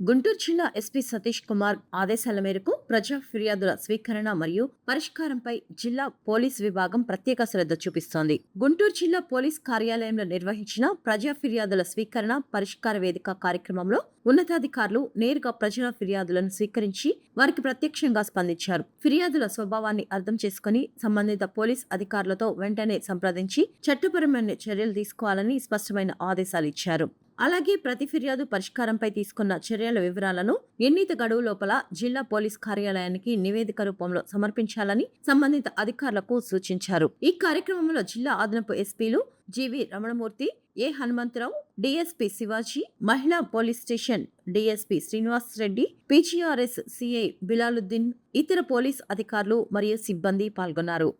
గుంటూరు జిల్లా ఎస్పీ సతీష్ కుమార్ ఆదేశాల మేరకు ప్రజా ఫిర్యాదుల స్వీకరణ మరియు పరిష్కారంపై జిల్లా పోలీస్ విభాగం ప్రత్యేక శ్రద్ధ చూపిస్తోంది. గుంటూరు జిల్లా పోలీస్ కార్యాలయంలో నిర్వహించిన ప్రజా ఫిర్యాదుల స్వీకరణ పరిష్కార వేదిక కార్యక్రమంలో ఉన్నతాధికారులు నేరుగా ప్రజల ఫిర్యాదులను స్వీకరించి వారికి ప్రత్యక్షంగా స్పందించారు. ఫిర్యాదుల స్వభావాన్ని అర్థం చేసుకుని సంబంధిత పోలీస్ అధికారులతో వెంటనే సంప్రదించి చట్టపరమైన చర్యలు తీసుకోవాలని స్పష్టమైన ఆదేశాలు ఇచ్చారు. అలాగే ప్రతి ఫిర్యాదు పరిష్కారంపై తీసుకున్న చర్యల వివరాలను ఎన్నిత గడువు లోపల జిల్లా పోలీస్ కార్యాలయానికి నివేదిక రూపంలో సమర్పించాలని సంబంధిత అధికారులకు సూచించారు. ఈ కార్యక్రమంలో జిల్లా అదనపు ఎస్పీలు G V Ramanamurthy A Hanumantha Rao DSP Shivaji మహిళా police station DSP Srinivas Reddy PGRS CI Bilaluddin ఇతర పోలీస్ అధికారులు మరియు సిబ్బంది పాల్గొన్నారు.